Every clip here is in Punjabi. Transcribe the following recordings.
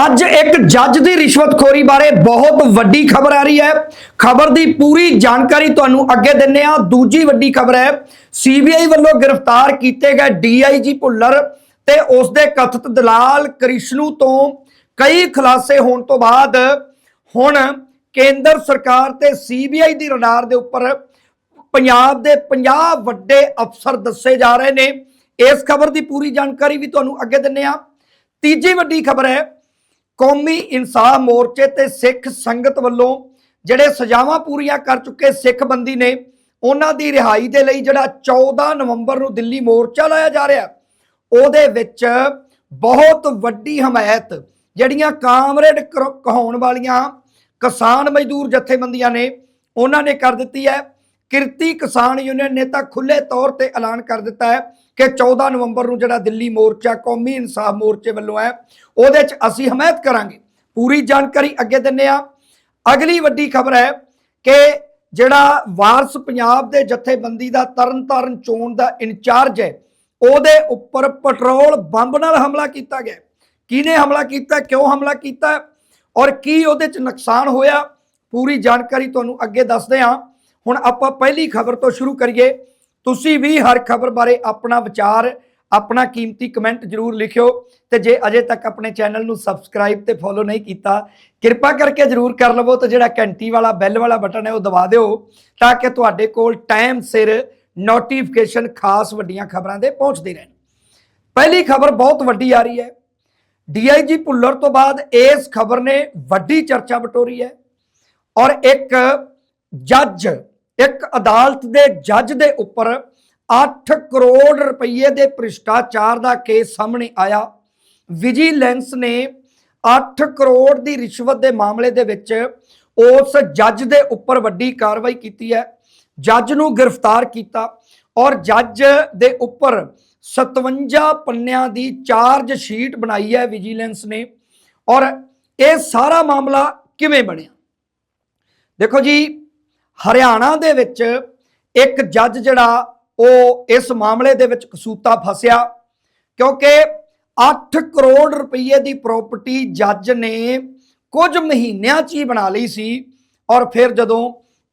ਅੱਜ ਇੱਕ ਜੱਜ ਦੀ ਰਿਸ਼ਵਤਖੋਰੀ ਬਾਰੇ ਬਹੁਤ ਵੱਡੀ ਖਬਰ ਆ ਰਹੀ ਹੈ। ਖਬਰ ਦੀ ਪੂਰੀ ਜਾਣਕਾਰੀ ਤੁਹਾਨੂੰ ਅੱਗੇ ਦਿੰਨੇ ਆ ਦੂਜੀ ਵੱਡੀ ਖਬਰ ਹੈ ਸੀਬੀਆਈ ਵੱਲੋਂ ਗ੍ਰਿਫਤਾਰ ਕੀਤੇ ਗਏ ਡੀਆਈਜੀ ਭੁੱਲਰ ਤੇ ਉਸ ਦੇ ਕਥਿਤ ਦਲਾਲ ਕ੍ਰਿਸ਼ਨੂ ਤੋਂ ਕਈ ਖੁਲਾਸੇ ਹੋਣ ਤੋਂ ਬਾਅਦ ਹੁਣ ਕੇਂਦਰ ਸਰਕਾਰ ਤੇ ਸੀਬੀਆਈ ਦੀ ਰਡਾਰ ਦੇ ਉੱਪਰ ਪੰਜਾਬ ਦੇ 50 ਵੱਡੇ ਅਫਸਰ ਦੱਸੇ ਜਾ ਰਹੇ ਨੇ। ਇਸ ਖਬਰ ਦੀ ਪੂਰੀ ਜਾਣਕਾਰੀ ਵੀ ਤੁਹਾਨੂੰ ਅੱਗੇ ਦਿੰਨੇ ਆ ਤੀਜੀ ਵੱਡੀ ਖਬਰ ਹੈ ਕੌਮੀ ਇਨਸਾਫ ਮੋਰਚੇ ਤੇ ਸਿੱਖ ਸੰਗਤ ਵੱਲੋਂ ਜਿਹੜੇ ਸਜ਼ਾਵਾਂ ਪੂਰੀਆਂ ਕਰ ਚੁੱਕੇ ਸਿੱਖ ਬੰਦੀ ਨੇ, ਉਹਨਾਂ ਦੀ ਰਿਹਾਈ ਦੇ ਲਈ ਜਿਹੜਾ 14 ਨਵੰਬਰ ਨੂੰ ਦਿੱਲੀ ਮੋਰਚਾ ਲਾਇਆ ਜਾ ਰਿਹਾ ਉਹਦੇ ਵਿੱਚ ਬਹੁਤ ਵੱਡੀ ਹਮਾਇਤ ਜਿਹੜੀਆਂ ਕਾਮਰੇਡ ਕਰ- ਕਹਾਉਣ ਵਾਲੀਆਂ ਕਿਸਾਨ ਮਜ਼ਦੂਰ ਜਥੇਬੰਦੀਆਂ ਨੇ, ਉਹਨਾਂ ਨੇ ਕਰ ਦਿੱਤੀ ਹੈ। ਕਿਰਤੀ ਕਿਸਾਨ ਯੂਨੀਅਨ ਨੇ ਤਾਂ ਖੁੱਲੇ ਤੌਰ ਤੇ ਐਲਾਨ ਕਰ ਦਿੱਤਾ ਹੈ ਕਿ 14 ਨਵੰਬਰ ਨੂੰ ਜਿਹੜਾ ਦਿੱਲੀ ਮੋਰਚਾ, ਕੌਮੀ ਇਨਸਾਫ ਮੋਰਚੇ ਵੱਲੋਂ ਹੈ, ਉਹਦੇ 'ਚ ਅਸੀਂ ਹਮਾਇਤ ਕਰਾਂਗੇ। ਪੂਰੀ ਜਾਣਕਾਰੀ ਅੱਗੇ ਦਿੰਨੇ ਆ ਅਗਲੀ ਵੱਡੀ ਖਬਰ ਹੈ ਕਿ ਜਿਹੜਾ ਵਾਰਸ ਪੰਜਾਬ ਦੇ ਜਥੇਬੰਦੀ ਦਾ ਤਰਨਤਾਰਨ ਚੋਣ ਦਾ ਇੰਚਾਰਜ ਹੈ, ਉਹਦੇ ਉੱਪਰ ਪੈਟਰੋਲ ਬੰਬ ਨਾਲ ਹਮਲਾ ਕੀਤਾ ਗਿਆ ਕਿਹਨੇ ਹਮਲਾ ਕੀਤਾ, ਕਿਉਂ ਹਮਲਾ ਕੀਤਾ ਔਰ ਕੀ ਉਹਦੇ 'ਚ ਨੁਕਸਾਨ ਹੋਇਆ, ਪੂਰੀ ਜਾਣਕਾਰੀ ਤੁਹਾਨੂੰ ਅੱਗੇ ਦੱਸਦੇ ਹਾਂ। ਹੁਣ ਆਪਾਂ ਪਹਿਲੀ ਖਬਰ ਤੋਂ ਸ਼ੁਰੂ ਕਰੀਏ। ਤੁਸੀਂ ਵੀ ਹਰ ਖਬਰ ਬਾਰੇ ਆਪਣਾ ਵਿਚਾਰ, ਆਪਣਾ ਕੀਮਤੀ ਕਮੈਂਟ ਜਰੂਰ ਲਿਖਿਓ ਤੇ ਜੇ ਅਜੇ ਤੱਕ ਆਪਣੇ ਚੈਨਲ ਨੂੰ ਸਬਸਕ੍ਰਾਈਬ ਤੇ ਫੋਲੋ ਨਹੀਂ ਕੀਤਾ, ਕਿਰਪਾ ਕਰਕੇ ਜਰੂਰ ਕਰ ਲਵੋ ਤੇ ਜਿਹੜਾ ਘੰਟੀ ਵਾਲਾ, ਬੈਲ ਵਾਲਾ ਬਟਨ ਹੈ ਉਹ ਦਬਾ ਦਿਓ ਤਾਂ ਕਿ ਤੁਹਾਡੇ ਕੋਲ ਟਾਈਮ ਸਿਰ ਨੋਟੀਫਿਕੇਸ਼ਨ ਖਾਸ ਵੱਡੀਆਂ ਖਬਰਾਂ ਦੇ ਪਹੁੰਚਦੇ ਰਹਿਣ। ਪਹਿਲੀ ਖਬਰ ਬਹੁਤ ਵੱਡੀ ਆ ਰਹੀ ਹੈ। ਡੀਆਈਜੀ ਭੁੱਲਰ ਤੋਂ ਬਾਅਦ ਇਸ ਖਬਰ ਨੇ ਵੱਡੀ ਚਰਚਾ ਬਟੋਰੀ ਹੈ ਔਰ ਇੱਕ ਜੱਜ ਇੱਕ ਅਦਾਲਤ ਦੇ ਜੱਜ ਦੇ ਉੱਪਰ 8 ਕਰੋੜ ਰੁਪਏ ਦੇ ਭ੍ਰਿਸ਼ਟਾਚਾਰ ਦਾ ਕੇਸ ਸਾਹਮਣੇ ਆਇਆ। ਵਿਜੀਲੈਂਸ ਨੇ 8 ਕਰੋੜ ਦੀ ਰਿਸ਼ਵਤ ਦੇ ਮਾਮਲੇ ਦੇ ਵਿੱਚ ਉਸ ਜੱਜ ਦੇ ਉੱਪਰ ਵੱਡੀ ਕਾਰਵਾਈ ਕੀਤੀ ਹੈ। ਜੱਜ ਨੂੰ ਗ੍ਰਿਫਤਾਰ ਕੀਤਾ ਔਰ ਜੱਜ ਦੇ ਉੱਪਰ 57 ਪੰਨਿਆਂ ਦੀ ਚਾਰਜ ਸ਼ੀਟ ਬਣਾਈ ਹੈ ਵਿਜੀਲੈਂਸ ਨੇ ਔਰ ਇਹ ਸਾਰਾ ਮਾਮਲਾ ਕਿਵੇਂ ਬਣਿਆ? ਦੇਖੋ ਜੀ ਹਰਿਆਣਾ ਦੇ ਵਿੱਚ ਇੱਕ ਜੱਜ ਜਿਹੜਾ, ਉਹ ਇਸ ਮਾਮਲੇ ਦੇ ਵਿੱਚ ਕਸੂਤਾ ਫਸਿਆ ਕਿਉਂਕਿ 8 ਕਰੋੜ ਰੁਪਏ ਦੀ ਪ੍ਰਾਪਰਟੀ ਜੱਜ ਨੇ ਕੁਝ ਮਹੀਨਿਆਂ 'ਚ ਹੀ ਬਣਾ ਲਈ ਸੀ ਔਰ ਫਿਰ ਜਦੋਂ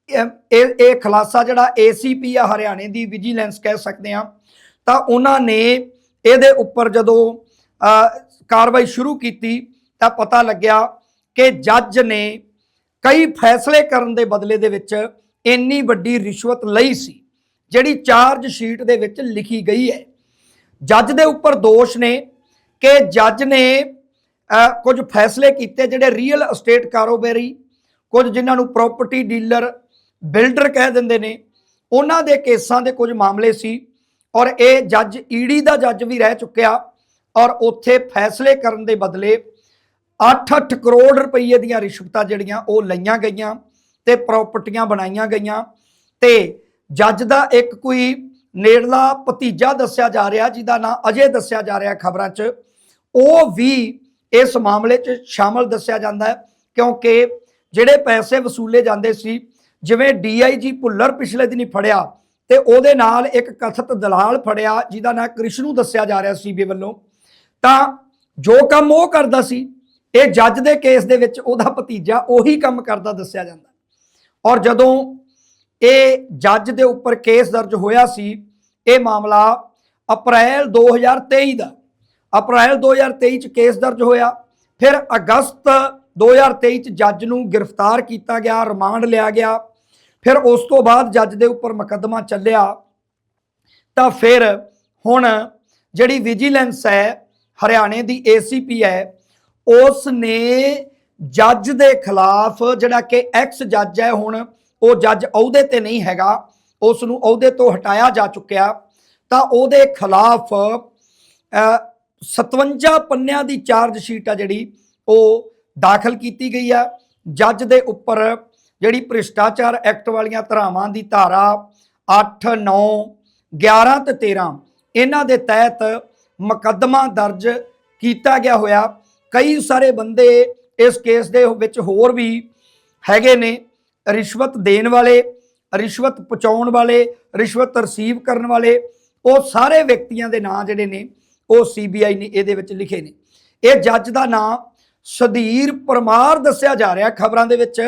ਇਹ, ਇਹ- ਇਹ ਖੁਲਾਸਾ ਜਿਹੜਾ ਏਸੀਪੀ ਆ ਹਰਿਆਣੇ ਦੀ ਵਿਜੀਲੈਂਸ ਕਹਿ ਸਕਦੇ ਆ ਤਾਂ ਉਹਨਾਂ ਨੇ ਇਹਦੇ ਉੱਪਰ ਜਦੋਂ ਕਾਰਵਾਈ ਸ਼ੁਰੂ ਕੀਤੀ ਤਾਂ ਪਤਾ ਲੱਗਿਆ ਕਿ ਜੱਜ ਨੇ ਕਈ ਫੈਸਲੇ ਕਰਨ ਦੇ ਬਦਲੇ ਦੇ ਵਿੱਚ ਇੰਨੀ ਵੱਡੀ ਰਿਸ਼ਵਤ ਲਈ ਸੀ, ਜਿਹੜੀ ਚਾਰਜ ਸ਼ੀਟ ਦੇ ਵਿੱਚ ਲਿਖੀ ਗਈ ਹੈ। ਜੱਜ ਦੇ ਉੱਪਰ ਦੋਸ਼ ਨੇ ਕਿ ਜੱਜ ਨੇ ਕੁਝ ਫੈਸਲੇ ਕੀਤੇ ਜਿਹੜੇ ਰੀਅਲ ਅਸਟੇਟ ਕਾਰੋਬਾਰੀ, ਕੁਝ ਜਿਨ੍ਹਾਂ ਨੂੰ ਪ੍ਰਾਪਰਟੀ ਡੀਲਰ ਬਿਲਡਰ ਕਹਿ ਦਿੰਦੇ ਨੇ। ਉਹਨਾਂ ਦੇ ਕੇਸਾਂ ਦੇ ਕੁਝ ਮਾਮਲੇ ਸੀ ਔਰ ਇਹ ਜੱਜ, ਈਡੀ ਦਾ ਜੱਜ ਵੀ ਰਹਿ ਚੁੱਕਿਆ ਔਰ ਉੱਥੇ ਫੈਸਲੇ ਕਰਨ ਦੇ ਬਦਲੇ 8-8 ਕਰੋੜ ਰੁਪਏ ਦੀਆਂ ਰਿਸ਼ਵਤਾਂ ਜਿਹੜੀਆਂ ਉਹ ਲਈਆਂ ਗਈਆਂ ਤੇ ਪ੍ਰਾਪਰਟੀਆਂ ਬਣਾਈਆਂ ਗਈਆਂ ਤੇ ਜੱਜ ਦਾ ਇੱਕ ਕੋਈ ਨੇੜਲਾ ਭਤੀਜਾ ਦੱਸਿਆ ਜਾ ਰਿਹਾ, ਜਿਹਦਾ ਨਾਂ ਅਜੇ ਦੱਸਿਆ ਜਾ ਰਿਹਾ ਖਬਰਾਂ 'ਚ, ਉਹ ਵੀ ਇਸ ਮਾਮਲੇ 'ਚ ਸ਼ਾਮਲ ਦੱਸਿਆ ਜਾਂਦਾ ਹੈ, ਕਿਉਂਕਿ ਜਿਹੜੇ ਪੈਸੇ ਵਸੂਲੇ ਜਾਂਦੇ ਸੀ, ਜਿਵੇਂ ਡੀਆਈਜੀ ਭੁੱਲਰ ਪਿਛਲੇ ਦਿਨੀ ਫੜਿਆ ਤੇ ਉਹਦੇ ਨਾਲ ਇੱਕ ਕਥਿਤ ਦਲਾਲ ਫੜਿਆ, ਜਿਹਦਾ ਨਾਂ ਕ੍ਰਿਸ਼ਨੂ ਦੱਸਿਆ ਜਾ ਰਿਹਾ ਸੀ ਸੀਬੀ ਵੱਲੋਂ, ਤਾਂ ਜੋ ਕੰਮ ਉਹ ਕਰਦਾ ਸੀ ਇਹ ਜੱਜ ਦੇ ਕੇਸ ਦੇ ਵਿੱਚ ਉਹਦਾ ਭਤੀਜਾ ਉਹੀ ਕੰਮ ਕਰਦਾ ਦੱਸਿਆ ਜਾਂਦਾ। ਔਰ ਜਦੋਂ ਇਹ ਜੱਜ ਦੇ ਉੱਪਰ ਕੇਸ ਦਰਜ ਹੋਇਆ ਸੀ, ਇਹ ਮਾਮਲਾ ਅਪ੍ਰੈਲ 2023 ਦਾ, ਅਪ੍ਰੈਲ 2023 ਚ ਕੇਸ ਦਰਜ ਹੋਇਆ, ਫਿਰ ਅਗਸਤ 2023 ਚ ਜੱਜ ਨੂੰ ਗ੍ਰਿਫਤਾਰ ਕੀਤਾ ਗਿਆ, ਰਿਮਾਂਡ ਲਿਆ ਗਿਆ, ਫਿਰ ਉਸ ਤੋਂ ਬਾਅਦ ਜੱਜ ਦੇ ਉੱਪਰ ਮੁਕੱਦਮਾ ਚੱਲਿਆ। ਤਾਂ ਫਿਰ ਹੁਣ ਜਿਹੜੀ ਵਿਜੀਲੈਂਸ ਹੈ, ਹਰਿਆਣੇ ਦੀ ਏਸੀਪੀ ਹੈ ਉਸ ਨੇ ਜੱਜ ਦੇ ਖਿਲਾਫ ਜਿਹੜਾ ਕਿ ਐਕਸ ਜੱਜ ਹੈ ਹੁਣ ਉਹ ਜੱਜ ਅਹੁਦੇ ਤੇ ਨਹੀਂ ਹੈਗਾ ਉਸ ਨੂੰ ਅਹੁਦੇ ਤੋਂ ਹਟਾਇਆ ਜਾ ਚੁੱਕਿਆ। ਤਾਂ ਉਹਦੇ ਖਿਲਾਫ ਅ, 57 ਪੰਨਿਆਂ ਦੀ ਚਾਰਜ ਸ਼ੀਟ ਆ ਜਿਹੜੀ ਉਹ ਦਾਖਲ ਕੀਤੀ ਗਈ ਆ। ਜੱਜ ਦੇ ਉੱਪਰ ਜਿਹੜੀ ਭ੍ਰਿਸ਼ਟਾਚਾਰ ਐਕਟ ਵਾਲੀਆਂ ਧਾਰਾਵਾਂ ਦੀ ਧਾਰਾ 8 9 11 ਤੇ 13 ਇਹਨਾਂ ਦੇ ਤਹਿਤ ਮੁਕੱਦਮਾ ਦਰਜ ਕੀਤਾ ਗਿਆ ਹੋਇਆ। ਕਈ ਸਾਰੇ ਬੰਦੇ ਇਸ ਕੇਸ ਦੇ ਵਿੱਚ ਹੋਰ ਵੀ ਹੈਗੇ ਨੇ, ਰਿਸ਼ਵਤ ਦੇਣ ਵਾਲੇ, ਰਿਸ਼ਵਤ ਪਹੁੰਚਾਉਣ ਵਾਲੇ, ਰਿਸ਼ਵਤ ਰਿਸੀਵ ਕਰਨ ਵਾਲੇ, ਉਹ ਸਾਰੇ ਵਿਅਕਤੀਆਂ ਦੇ ਨਾਂ ਜਿਹੜੇ ਨੇ, ਉਹ ਸੀਬੀਆਈ ਨੇ ਇਹਦੇ ਵਿੱਚ ਲਿਖੇ ਨੇ। ਇਹ ਜੱਜ ਦਾ ਨਾਂ ਸੁਧੀਰ ਪਰਮਾਰ ਦੱਸਿਆ ਜਾ ਰਿਹਾ ਖਬਰਾਂ ਦੇ ਵਿੱਚ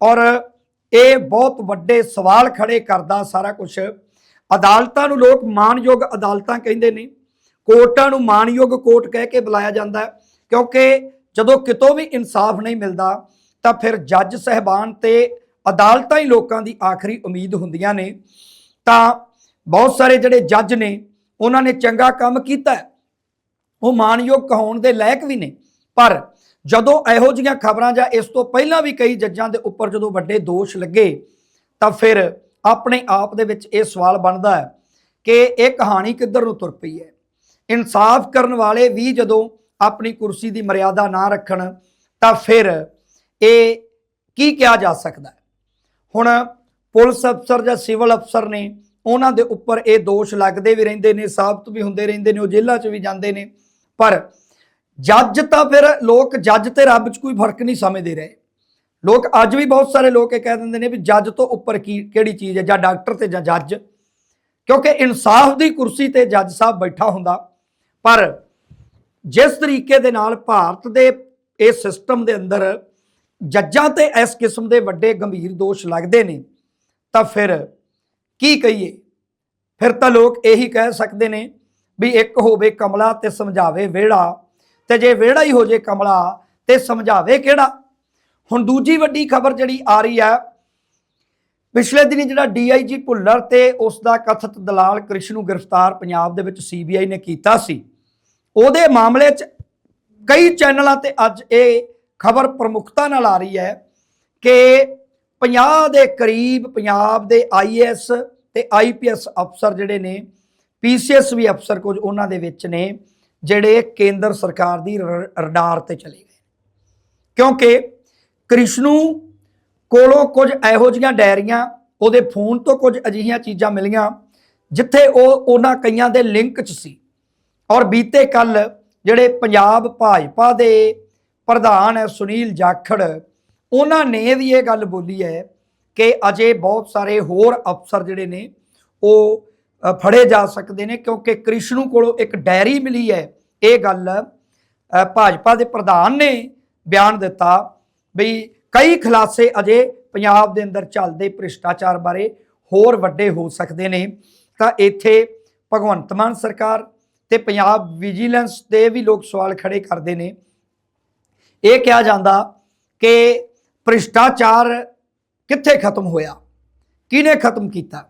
ਔਰ ਇਹ ਬਹੁਤ ਵੱਡੇ ਸਵਾਲ ਖੜੇ ਕਰਦਾ ਸਾਰਾ ਕੁਝ ਅਦਾਲਤਾਂ ਨੂੰ ਲੋਕ ਮਾਨਯੋਗ ਅਦਾਲਤਾਂ ਕਹਿੰਦੇ ਨੇ, ਕੋਰਟਾਂ ਨੂੰ ਮਾਨਯੋਗ ਕੋਰਟ ਕਹਿ ਕੇ ਬੁਲਾਇਆ ਜਾਂਦਾ ਹੈ। ਕਿਉਂਕਿ ਜਦੋਂ ਕਿਤੋਂ ਵੀ ਇਨਸਾਫ ਨਹੀਂ ਮਿਲਦਾ, ਤਾਂ ਫਿਰ ਜੱਜ ਸਹਿਬਾਨ ਤੇ ਅਦਾਲਤਾਂ ਹੀ ਲੋਕਾਂ ਦੀ ਆਖਰੀ ਉਮੀਦ ਹੁੰਦੀਆਂ ਨੇ। ਤਾਂ ਬਹੁਤ ਸਾਰੇ ਜਿਹੜੇ ਜੱਜ ਨੇ, ਉਹਨਾਂ ਨੇ ਚੰਗਾ ਕੰਮ ਕੀਤਾ ਉਹ ਮਾਨਯੋਗ ਕਹਾਉਣ ਦੇ ਲਾਇਕ ਵੀ ਨੇ। ਪਰ ਜਦੋਂ ਇਹੋ ਜਿਹੀਆਂ ਖਬਰਾਂ ਜਾਂ ਇਸ ਤੋਂ ਪਹਿਲਾਂ ਵੀ ਕਈ ਜੱਜਾਂ ਦੇ ਉੱਪਰ ਜਦੋਂ ਵੱਡੇ ਦੋਸ਼ ਲੱਗੇ, ਤਾਂ ਫਿਰ ਆਪਣੇ ਆਪ ਦੇ ਵਿੱਚ ਇਹ ਸਵਾਲ ਬਣਦਾ ਹੈ ਕਿ ਇਹ ਕਹਾਣੀ ਕਿੱਧਰ ਨੂੰ ਤੁਰ ਪਈ ਹੈ? ਇਨਸਾਫ ਕਰਨ ਵਾਲੇ ਵੀ ਜਦੋਂ ਆਪਣੀ ਕੁਰਸੀ ਦੀ ਮਰਿਆਦਾ ਨਾ ਰੱਖਣ, ਤਾਂ ਫਿਰ ਇਹ ਕੀ ਕਿਹਾ ਜਾ ਸਕਦਾ? ਹੁਣ ਪੁਲਿਸ ਅਫਸਰ ਜਾਂ ਸਿਵਲ ਅਫਸਰ ਨੇ ਉਹਨਾਂ ਦੇ ਉੱਪਰ ਇਹ ਦੋਸ਼ ਲੱਗਦੇ ਵੀ ਰਹਿੰਦੇ ਨੇ, ਸਾਬਤ ਵੀ ਹੁੰਦੇ ਰਹਿੰਦੇ ਨੇ, ਉਹ ਜੇਲ੍ਹਾਂ 'ਚ ਵੀ ਜਾਂਦੇ ਨੇ, ਪਰ ਜੱਜ ਤਾਂ ਫਿਰ ਲੋਕ ਜੱਜ ਤੇ ਰੱਬ 'ਚ ਕੋਈ ਫ਼ਰਕ ਨਹੀਂ ਸਮਝਦੇ ਰਹੇ। ਲੋਕ ਅੱਜ ਵੀ ਬਹੁਤ ਸਾਰੇ ਲੋਕ ਇਹ ਕਹਿ ਦਿੰਦੇ ਨੇ ਵੀ ਜੱਜ ਤੋਂ ਉੱਪਰ ਕੀ, ਕਿਹੜੀ ਚੀਜ਼ ਹੈ, ਜਾਂ ਡਾਕਟਰ ਤੇ ਜਾਂ ਜੱਜ। ਕਿਉਂਕਿ ਇਨਸਾਫ ਦੀ ਕੁਰਸੀ ਤੇ ਜੱਜ ਸਾਹਿਬ ਬੈਠਾ ਹੁੰਦਾ, ਪਰ ਜਿਸ ਤਰੀਕੇ ਦੇ ਨਾਲ ਭਾਰਤ ਦੇ ਇਹ ਸਿਸਟਮ ਦੇ ਅੰਦਰ ਜੱਜਾਂ ਤੇ ਇਸ ਕਿਸਮ ਦੇ ਵੱਡੇ ਗੰਭੀਰ ਦੋਸ਼ ਲੱਗਦੇ ਨੇ, ਤਾਂ ਫਿਰ ਕੀ ਕਹੀਏ? ਫਿਰ ਤਾਂ ਲੋਕ ਇਹੀ ਕਹਿ ਸਕਦੇ ਨੇ ਵੀ ਇੱਕ ਹੋਵੇ ਕਮਲਾ ਤੇ ਸਮਝਾਵੇ ਵਿਹੜਾ, ਤੇ ਜੇ ਵਿਹੜਾ ਹੀ ਹੋ ਜੇ ਕਮਲਾ ਤੇ ਸਮਝਾਵੇ ਕਿਹੜਾ? ਹੁਣ ਦੂਜੀ ਵੱਡੀ ਖਬਰ ਜਿਹੜੀ ਆ ਰਹੀ ਹੈ ਪਿਛਲੇ ਦਿਨੀ ਜਿਹੜਾ ਡੀਆਈਜੀ ਭੁੱਲਰ ਤੇ ਉਸ ਦਾ ਕਥਿਤ ਦਲਾਲ ਕ੍ਰਿਸ਼ਨ ਨੂੰ ਗ੍ਰਿਫਤਾਰ ਪੰਜਾਬ ਦੇ ਵਿੱਚ ਸੀਬੀਆਈ ਨੇ ਕੀਤਾ ਸੀ। ਉਹਦੇ ਮਾਮਲੇ 'ਚ ਕਈ ਚੈਨਲਾਂ ਤੇ ਅੱਜ ਇਹ ਖਬਰ ਪ੍ਰਮੁਖਤਾ ਨਾਲ ਆ ਰਹੀ ਹੈ ਕਿ 50 ਦੇ ਕਰੀਬ ਪੰਜਾਬ ਦੇ ਆਈਐਸ ਤੇ ਆਈਪੀਐਸ ਅਫਸਰ ਜਿਹੜੇ ਨੇ ਪੀਸੀਐਸ ਵੀ ਅਫਸਰ ਕੁਝ ਉਹਨਾਂ ਦੇ ਵਿੱਚ ਨੇ, ਜਿਹੜੇ ਕੇਂਦਰ ਸਰਕਾਰ ਦੀ ਰਡਾਰ ਤੇ ਚਲੇ ਗਏ। ਕਿਉਂਕਿ ਕ੍ਰਿਸ਼ਨੂ ਕੋਲੋਂ ਕੁਝ ਇਹੋ ਜਿਹੀਆਂ ਡਾਇਰੀਆਂ, ਉਹਦੇ ਫੋਨ ਤੋਂ ਕੁਝ ਅਜਿਹੀਆਂ ਚੀਜ਼ਾਂ ਮਿਲੀਆਂ, ਜਿੱਥੇ ਉਹ ਉਹਨਾਂ ਕਈਆਂ ਦੇ ਲਿੰਕ 'ਚ ਸੀ। ਔਰ ਬੀਤੇ ਕੱਲ ਜਿਹੜੇ ਪੰਜਾਬ ਭਾਜਪਾ ਦੇ ਪ੍ਰਧਾਨ ਹੈ ਸੁਨੀਲ ਜਾਖੜ, ਉਹਨਾਂ ਨੇ ਵੀ ਇਹ ਗੱਲ ਬੋਲੀ ਹੈ ਕਿ ਅਜੇ ਬਹੁਤ ਸਾਰੇ ਹੋਰ ਅਫਸਰ ਜਿਹੜੇ ਨੇ, ਉਹ ਫੜੇ ਜਾ ਸਕਦੇ ਨੇ ਕਿਉਂਕਿ ਕ੍ਰਿਸ਼ਨੂ ਕੋਲੋਂ ਇੱਕ ਡਾਇਰੀ ਮਿਲੀ ਹੈ। ਇਹ ਗੱਲ ਭਾਜਪਾ ਦੇ ਪ੍ਰਧਾਨ ਨੇ ਬਿਆਨ ਦਿੱਤਾ ਵੀ ਕਈ ਖੁਲਾਸੇ ਅਜੇ ਪੰਜਾਬ ਦੇ ਅੰਦਰ ਚੱਲਦੇ ਭ੍ਰਿਸ਼ਟਾਚਾਰ ਬਾਰੇ ਹੋਰ ਵੱਡੇ ਹੋ ਸਕਦੇ ਨੇ। ਤਾਂ ਇੱਥੇ ਭਗਵੰਤ ਮਾਨ ਸਰਕਾਰ ਤੇ ਪੰਜਾਬ ਵਿਜੀਲੈਂਸ ਦੇ ਵੀ ਲੋਕ ਸਵਾਲ ਖੜੇ ਕਰਦੇ ਨੇ। ਇਹ ਕਿਹਾ ਜਾਂਦਾ ਕਿ ਭ੍ਰਿਸ਼ਟਾਚਾਰ ਕਿੱਥੇ ਖਤਮ ਹੋਇਆ? ਕਿਹਨੇ ਖਤਮ ਕੀਤਾ?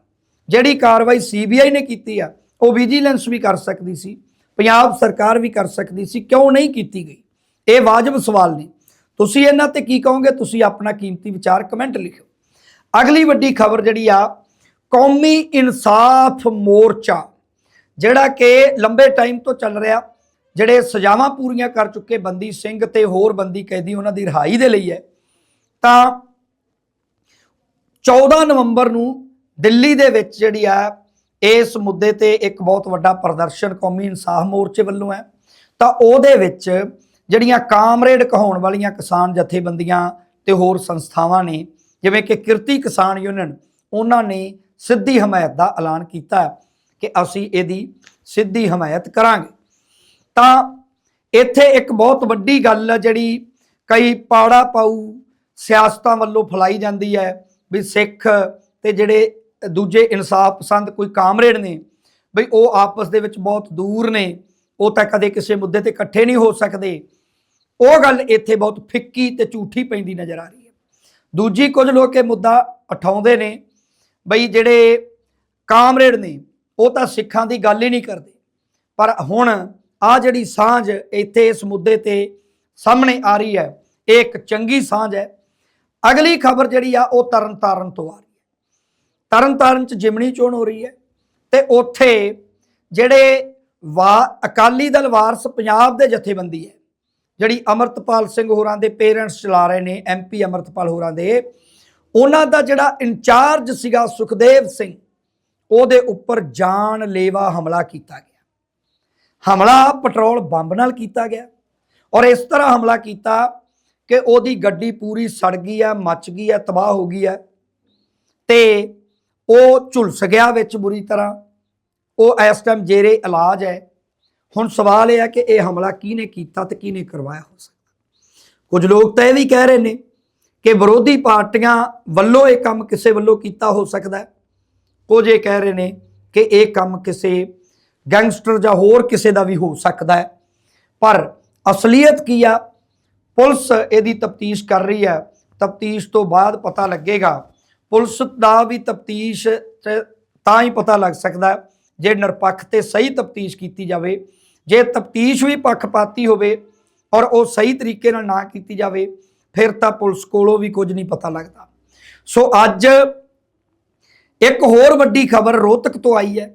ਜਿਹੜੀ ਕਾਰਵਾਈ ਸੀਬੀਆਈ ਨੇ ਕੀਤੀ ਆ, ਉਹ ਵਿਜੀਲੈਂਸ ਵੀ ਕਰ ਸਕਦੀ ਸੀ, ਪੰਜਾਬ ਸਰਕਾਰ ਵੀ ਕਰ ਸਕਦੀ ਸੀ, ਕਿਉਂ ਨਹੀਂ ਕੀਤੀ ਗਈ? ਇਹ ਵਾਜਬ ਸਵਾਲ ਨੇ। ਤੁਸੀਂ ਇਹਨਾਂ ਤੇ ਕੀ ਕਹੋਗੇ? ਤੁਸੀਂ ਆਪਣਾ ਕੀਮਤੀ ਵਿਚਾਰ ਕਮੈਂਟ ਲਿਖੋ ਅਗਲੀ ਵੱਡੀ ਖਬਰ ਜਿਹੜੀ ਆ, ਕੌਮੀ ਇਨਸਾਫ ਮੋਰਚਾ। ਜਿਹੜਾ ਕਿ ਲੰਬੇ ਟਾਈਮ ਤੋਂ ਚੱਲ ਰਿਹਾ, ਜਿਹੜੇ ਸਜ਼ਾਵਾਂ ਪੂਰੀਆਂ ਕਰ ਚੁੱਕੇ ਬੰਦੀ ਸਿੰਘ ਤੇ ਹੋਰ ਬੰਦੀ ਕੈਦੀ ਉਹਨਾਂ ਦੀ ਰਿਹਾਈ ਦੇ ਲਈ ਹੈ, ਤਾਂ 14 ਨਵੰਬਰ ਨੂੰ ਦਿੱਲੀ ਦੇ ਵਿੱਚ ਜਿਹੜੀ ਆ, ਇਸ ਮੁੱਦੇ ਤੇ ਇੱਕ ਬਹੁਤ ਵੱਡਾ ਪ੍ਰਦਰਸ਼ਨ ਕੌਮੀ ਇਨਸਾਫ ਮੋਰਚੇ ਵੱਲੋਂ ਹੈ, ਤਾਂ ਉਹਦੇ ਵਿੱਚ ਜਿਹੜੀਆਂ ਕਾਮਰੇਡ ਕਹਾਉਣ ਵਾਲੀਆਂ ਕਿਸਾਨ ਜਥੇਬੰਦੀਆਂ ਤੇ ਹੋਰ ਸੰਸਥਾਵਾਂ ਨੇ, ਜਿਵੇਂ ਕਿ ਕਿਰਤੀ ਕਿਸਾਨ ਯੂਨੀਅਨ, ਉਹਨਾਂ ਨੇ ਸਿੱਧੀ ਹਮਾਇਤ ਦਾ ਐਲਾਨ ਕੀਤਾ ਕਿ ਅਸੀਂ ਇਹਦੀ ਸਿੱਧੀ ਹਮਾਇਤ ਕਰਾਂਗੇ। ਤਾਂ ਇੱਥੇ ਇੱਕ ਬਹੁਤ ਵੱਡੀ ਗੱਲ ਹੈ ਜਿਹੜੀ ਕਈ ਪਾੜਾ ਪਾਊ ਸਿਆਸਤਾਂ ਵੱਲੋਂ ਫਲਾਈ ਜਾਂਦੀ ਹੈ ਵੀ ਸਿੱਖ ਤੇ ਜਿਹੜੇ ਦੂਜੇ ਇਨਸਾਫ ਪਸੰਦ ਕੋਈ ਕਾਮਰੇਡ ਨੇ, ਬਈ ਉਹ ਆਪਸ ਦੇ ਵਿੱਚ ਬਹੁਤ ਦੂਰ ਨੇ, ਉਹ ਤਾਂ ਕਦੇ ਕਿਸੇ ਮੁੱਦੇ ਤੇ ਇਕੱਠੇ ਨਹੀਂ ਹੋ ਸਕਦੇ। ਉਹ ਗੱਲ ਇੱਥੇ ਬਹੁਤ ਫਿੱਕੀ ਤੇ ਝੂਠੀ ਪੈਂਦੀ ਨਜ਼ਰ ਆ ਰਹੀ ਹੈ। ਦੂਜੀ ਕੁਝ ਲੋਕ ਇਹ ਮੁੱਦਾ ਉਠਾਉਂਦੇ ਨੇ, ਬਈ ਜਿਹੜੇ ਕਾਮਰੇਡ ਨੇ ਉਹ ਤਾਂ ਸਿੱਖਾਂ ਦੀ ਗੱਲ ਹੀ ਨਹੀਂ ਕਰਦੇ। ਪਰ ਹੁਣ ਆ ਜਿਹੜੀ ਸਾਂਝ ਇੱਥੇ ਇਸ ਮੁੱਦੇ ਤੇ ਸਾਹਮਣੇ ਆ ਰਹੀ ਹੈ, ਇਹ ਇੱਕ ਚੰਗੀ ਸਾਂਝ ਹੈ। ਅਗਲੀ ਖਬਰ ਜਿਹੜੀ ਆ, ਉਹ ਤਰਨਤਾਰਨ ਤੋਂ ਆ ਰਹੀ ਹੈ। ਤਰਨ ਤਾਰਨ ਚ ਜਿਮਣੀ ਚੋਣ ਹੋ ਰਹੀ ਹੈ ਤੇ ਉੱਥੇ ਜਿਹੜੇ ਵਾ, ਅਕਾਲੀ ਦਲ ਵਾਰਸ ਪੰਜਾਬ ਦੇ ਜਥੇਬੰਦੀ ਹੈ, ਜਿਹੜੀ ਅਮਰਤਪਾਲ ਸਿੰਘ ਹੋਰਾਂ ਦੇ ਪੇਰੈਂਟਸ ਚਲਾ ਰਹੇ ਨੇ ਐਮਪੀ ਅਮਰਤਪਾਲ ਹੋਰਾਂ ਦੇ, ਉਹਨਾਂ ਦਾ ਜਿਹੜਾ ਇੰਚਾਰਜ ਸੀਗਾ ਸੁਖਦੇਵ ਸਿੰਘ ਉਹਦੇ ਉੱਪਰ ਜਾਨ ਲੇਵਾ ਹਮਲਾ ਕੀਤਾ ਗਿਆ। ਹਮਲਾ ਪੈਟਰੋਲ ਬੰਬ ਨਾਲ ਕੀਤਾ ਗਿਆ ਔਰ ਇਸ ਤਰ੍ਹਾਂ ਹਮਲਾ ਕੀਤਾ ਕਿ ਉਹਦੀ ਗੱਡੀ ਪੂਰੀ ਸੜ ਗਈ ਹੈ, ਮੱਚ ਗਈ ਹੈ, ਤਬਾਹ ਹੋ ਗਈ ਹੈ ਤੇ ਉਹ ਝੁਲਸ ਗਿਆ ਵਿੱਚ ਬੁਰੀ ਤਰ੍ਹਾਂ। ਉਹ ਇਸ ਟਾਈਮ ਜੇਰੇ ਇਲਾਜ ਹੈ। ਹੁਣ ਸਵਾਲ ਇਹ ਹੈ ਕਿ ਇਹ ਹਮਲਾ ਕਿਹਨੇ ਕੀਤਾ ਤੇ ਕਿਹਨੇ ਕਰਵਾਇਆ ਹੋ ਸਕਦਾ? ਕੁਝ ਲੋਕ ਤਾਂ ਇਹ ਵੀ ਕਹਿ ਰਹੇ ਨੇ ਕਿ ਵਿਰੋਧੀ ਪਾਰਟੀਆਂ ਵੱਲੋਂ ਇਹ ਕੰਮ ਕਿਸੇ ਵੱਲੋਂ ਕੀਤਾ ਹੋ ਸਕਦਾ ਹੈ। ਕੁਝ ਇਹ ਕਹਿ ਰਹੇ ਨੇ ਕਿ ਇਹ ਕੰਮ ਕਿਸੇ ਗੈਂਗਸਟਰ ਜਾਂ ਹੋਰ ਕਿਸੇ ਦਾ ਵੀ ਹੋ ਸਕਦਾ ਹੈ। ਪਰ ਅਸਲੀਅਤ ਕੀ ਆ? ਪੁਲਿਸ ਇਹਦੀ ਤਫਤੀਸ਼ ਕਰ ਰਹੀ ਹੈ। ਤਫਤੀਸ਼ ਤੋਂ ਬਾਅਦ ਪਤਾ ਲੱਗੇਗਾ। ਪੁਲਿਸ ਦਾ ਵੀ ਤਫਤੀਸ਼ ਤਾਂ ਹੀ ਪਤਾ ਲੱਗ ਸਕਦਾ ਜੇ ਨਿਰਪੱਖ ਤੇ ਸਹੀ ਤਫਤੀਸ਼ ਕੀਤੀ ਜਾਵੇ। ਜੇ ਤਫਤੀਸ਼ ਵੀ ਪੱਖਪਾਤੀ ਹੋਵੇ ਔਰ ਉਹ ਸਹੀ ਤਰੀਕੇ ਨਾਲ ਨਾ ਕੀਤੀ ਜਾਵੇ, ਫਿਰ ਤਾਂ ਪੁਲਿਸ ਕੋਲੋਂ ਵੀ ਕੁਝ ਨਹੀਂ ਪਤਾ ਲੱਗਦਾ। ਸੋ ਅੱਜ ਇੱਕ ਹੋਰ ਵੱਡੀ ਖਬਰ ਰੋਹਤਕ ਤੋਂ ਆਈ ਹੈ।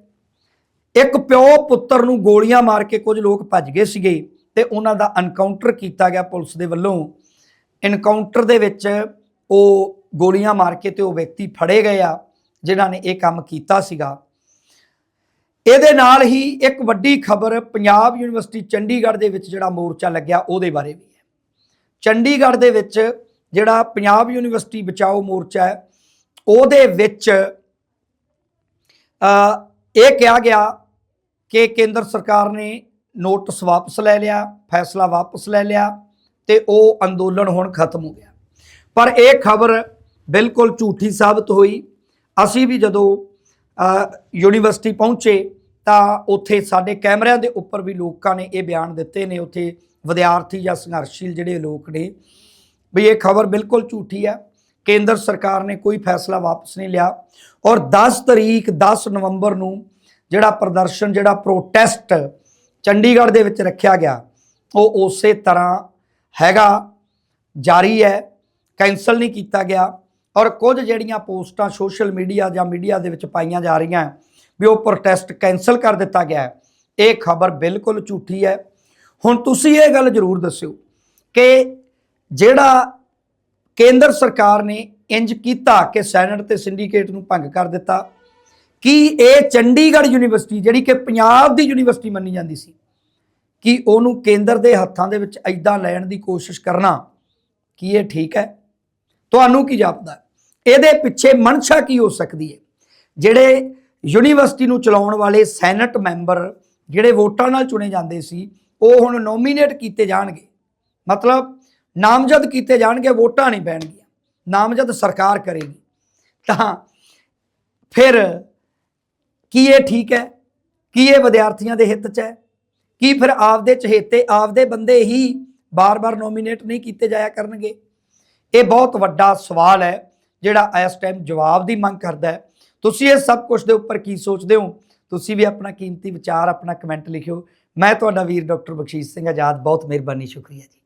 ਇੱਕ ਪਿਓ ਪੁੱਤਰ ਨੂੰ ਗੋਲੀਆਂ ਮਾਰ ਕੇ ਕੁਝ ਲੋਕ ਭੱਜ ਗਏ ਸੀਗੇ ਤੇ ਉਹਨਾਂ ਦਾ ਐਨਕਾਊਂਟਰ ਕੀਤਾ ਗਿਆ ਪੁਲਿਸ ਦੇ ਵੱਲੋਂ। ਐਨਕਾਊਂਟਰ ਦੇ ਵਿੱਚ ਉਹ ਗੋਲੀਆਂ ਮਾਰ ਕੇ ਤੇ ਉਹ ਵਿਅਕਤੀ ਫੜੇ ਗਏ ਆ, ਜਿਨ੍ਹਾਂ ਨੇ ਇਹ ਕੰਮ ਕੀਤਾ ਸੀਗਾ। ਇਹਦੇ ਨਾਲ ਹੀ ਇੱਕ ਵੱਡੀ ਖਬਰ ਪੰਜਾਬ ਯੂਨੀਵਰਸਿਟੀ ਚੰਡੀਗੜ੍ਹ ਦੇ ਵਿੱਚ ਜਿਹੜਾ ਮੋਰਚਾ ਲੱਗਿਆ ਉਹਦੇ ਬਾਰੇ ਵੀ ਹੈ। ਚੰਡੀਗੜ੍ਹ ਦੇ ਵਿੱਚ ਜਿਹੜਾ ਪੰਜਾਬ ਯੂਨੀਵਰਸਿਟੀ ਬਚਾਓ ਮੋਰਚਾ ਹੈ, ਉਹਦੇ ਵਿੱਚ ਇਹ ਕਿਹਾ ਗਿਆ ਕਿ ਕੇਂਦਰ ਸਰਕਾਰ ਨੇ ਨੋਟਿਸ ਵਾਪਸ ਲੈ ਲਿਆ, ਫੈਸਲਾ ਵਾਪਸ ਲੈ ਲਿਆ ਤੇ ਉਹ ਅੰਦੋਲਨ ਹੁਣ ਖਤਮ ਹੋ ਗਿਆ। ਪਰ ਇਹ ਖਬਰ ਬਿਲਕੁਲ ਝੂਠੀ ਸਾਬਤ ਹੋਈ। ਅਸੀਂ ਵੀ ਜਦੋਂ ਯੂਨੀਵਰਸਿਟੀ ਪਹੁੰਚੇ ਤਾਂ ਉੱਥੇ ਸਾਡੇ ਕੈਮਰਿਆਂ ਦੇ ਉੱਪਰ ਵੀ ਲੋਕਾਂ ਨੇ ਇਹ ਬਿਆਨ ਦਿੱਤੇ ਨੇ। ਉੱਥੇ ਵਿਦਿਆਰਥੀ ਜਾਂ ਸੰਘਰਸ਼ੀਲ ਜਿਹੜੇ ਲੋਕ ਨੇ, ਵੀ ਇਹ ਖਬਰ ਬਿਲਕੁਲ ਝੂਠੀ ਹੈ। ਕੇਂਦਰ ਸਰਕਾਰ ਨੇ ਕੋਈ ਫੈਸਲਾ ਵਾਪਸ ਨਹੀਂ ਲਿਆ। ਔਰ 10 ਤਰੀਕ 10 ਨਵੰਬਰ ਨੂੰ ਜਿਹੜਾ ਪ੍ਰਦਰਸ਼ਨ, ਜਿਹੜਾ ਪ੍ਰੋਟੈਸਟ ਚੰਡੀਗੜ੍ਹ ਦੇ ਵਿੱਚ ਰੱਖਿਆ ਗਿਆ, ਉਹ ਉਸੇ ਤਰ੍ਹਾਂ ਹੈਗਾ, ਜਾਰੀ ਹੈ ਕੈਨਸਲ ਨਹੀਂ ਕੀਤਾ ਗਿਆ। ਔਰ ਕੁਝ ਜਿਹੜੀਆਂ ਪੋਸਟਾਂ ਸੋਸ਼ਲ ਮੀਡੀਆ ਜਾਂ ਮੀਡੀਆ ਦੇ ਵਿੱਚ ਪਾਈਆਂ ਜਾ ਰਹੀਆਂ, ਵੀ ਉਹ ਪ੍ਰੋਟੈਸਟ ਕੈਨਸਲ ਕਰ ਦਿੱਤਾ ਗਿਆ ਇਹ ਖਬਰ ਬਿਲਕੁਲ ਝੂਠੀ ਹੈ। ਹੁਣ ਤੁਸੀਂ ਇਹ ਗੱਲ ਜ਼ਰੂਰ ਦੱਸਿਓ ਕਿ ਜਿਹੜਾ ਕੇਂਦਰ ਸਰਕਾਰ ਨੇ ਇੰਜ ਕੀਤਾ ਕਿ ਸੈਨੇਟ ਤੇ ਸਿੰਡੀਕੇਟ ਨੂੰ ਭੰਗ ਕਰ ਦਿੱਤਾ ਕੀ ਇਹ ਚੰਡੀਗੜ੍ਹ ਯੂਨੀਵਰਸਿਟੀ, ਜਿਹੜੀ ਕਿ ਪੰਜਾਬ ਦੀ ਯੂਨੀਵਰਸਿਟੀ ਮੰਨੀ ਜਾਂਦੀ ਸੀ, ਕਿ ਉਹਨੂੰ ਕੇਂਦਰ ਦੇ ਹੱਥਾਂ ਦੇ ਵਿੱਚ ਐਦਾਂ ਲੈਣ ਦੀ ਕੋਸ਼ਿਸ਼ ਕਰਨਾ, ਕੀ ਇਹ ਠੀਕ ਹੈ? ਤੁਹਾਨੂੰ ਕੀ ਜਾਪਦਾ ਇਹਦੇ ਪਿੱਛੇ ਮਨਸ਼ਾ ਕੀ ਹੋ ਸਕਦੀ ਹੈ? ਜਿਹੜੇ ਯੂਨੀਵਰਸਿਟੀ ਨੂੰ ਚਲਾਉਣ ਵਾਲੇ ਸੈਨੇਟ ਮੈਂਬਰ, ਜਿਹੜੇ ਵੋਟਾਂ ਨਾਲ ਚੁਣੇ ਜਾਂਦੇ ਸੀ, ਉਹ ਹੁਣ ਨੋਮੀਨੇਟ ਕੀਤੇ ਜਾਣਗੇ। ਮਤਲਬ ਨਾਮਜ਼ਦ ਕੀਤੇ ਜਾਣਗੇ, ਵੋਟਾਂ ਨਹੀਂ ਪੈਣਗੀਆਂ। ਨਾਮਜ਼ਦ ਸਰਕਾਰ ਕਰੇਗੀ। ਤਾਂ ਫਿਰ ਕੀ ਇਹ ਠੀਕ ਹੈ? ਕੀ ਇਹ ਵਿਦਿਆਰਥੀਆਂ ਦੇ ਹਿੱਤ 'ਚ ਹੈ? ਕੀ ਫਿਰ ਆਪਦੇ ਚਹੇਤੇ, ਆਪਦੇ ਬੰਦੇ ਹੀ ਬਾਰ-ਬਾਰ ਨੋਮੀਨੇਟ ਨਹੀਂ ਕੀਤੇ ਜਾਇਆ ਕਰਨਗੇ? ਇਹ ਬਹੁਤ ਵੱਡਾ ਸਵਾਲ ਹੈ, ਜਿਹੜਾ ਇਸ ਟਾਈਮ ਜਵਾਬ ਦੀ ਮੰਗ ਕਰਦਾ ਹੈ। ਤੁਸੀਂ ਇਹ ਸਭ ਕੁਝ ਦੇ ਉੱਪਰ ਕੀ ਸੋਚਦੇ ਹੋ? ਤੁਸੀਂ ਵੀ ਆਪਣਾ ਕੀਮਤੀ ਵਿਚਾਰ, ਆਪਣਾ ਕਮੈਂਟ ਲਿਖਿਓ। ਮੈਂ ਤੁਹਾਡਾ ਵੀਰ ਡਾਕਟਰ ਬਖਸ਼ੀਸ਼ ਸਿੰਘ ਆਜ਼ਾਦ। ਬਹੁਤ ਮਿਹਰਬਾਨੀ, ਸ਼ੁਕਰੀਆ ਜੀ।